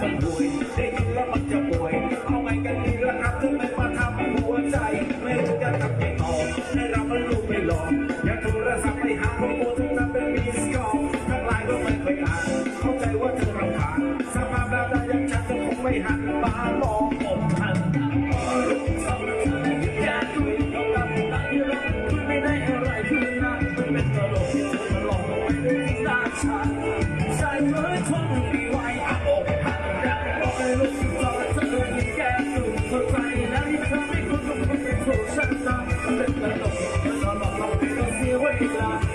Some boys, Gracias.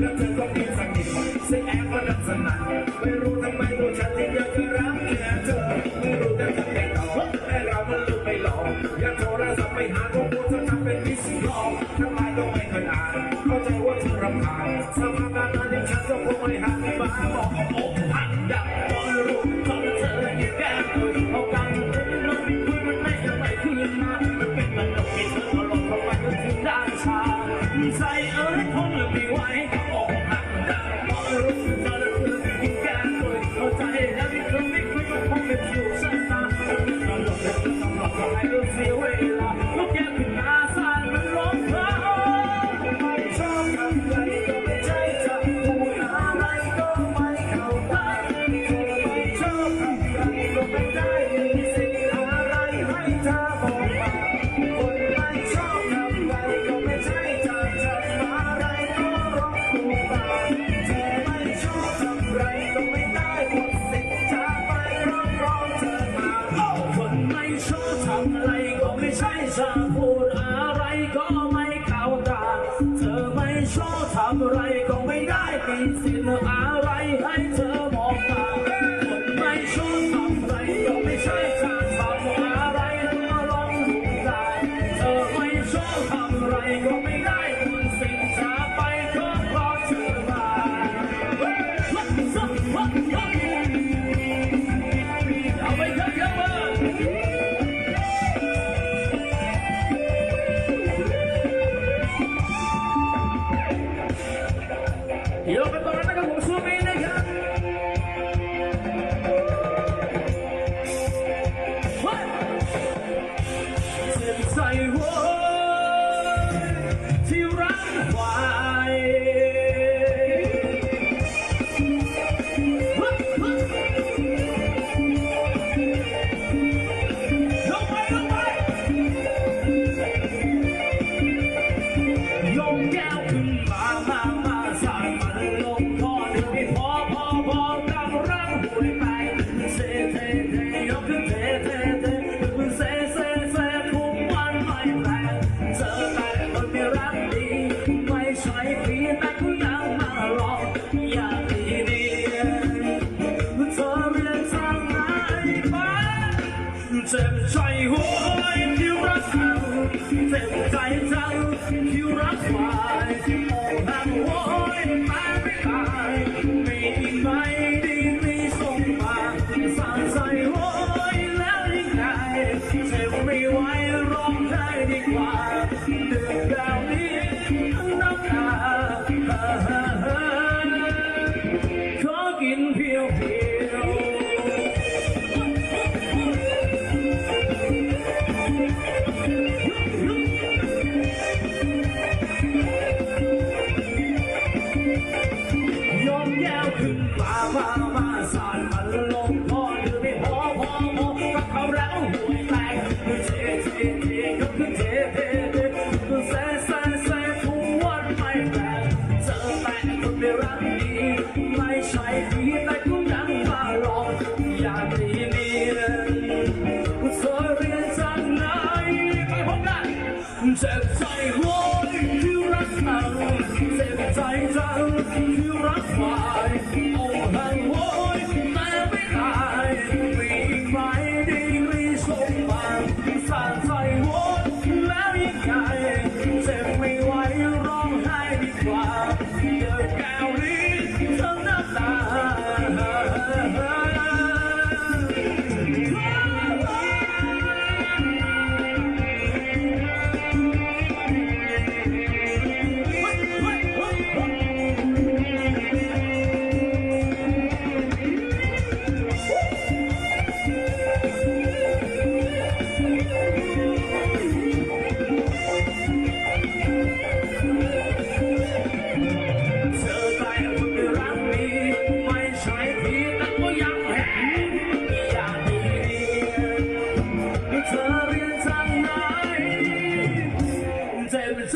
แล้เธอก็มีสักนิดซึ่แอบก็ลักษณะไม่รู้ทำไมตัวฉันที่อยากจะรักแค่เธอ ไม่รู้จะทำไงต่อแต่เรามันลืไม่หลออยากโทรศัพท์ไปหาพวกวกเธอทำเป็นมิสซิทั้ายก็ไม่เคยอ่าน 花。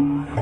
Oh.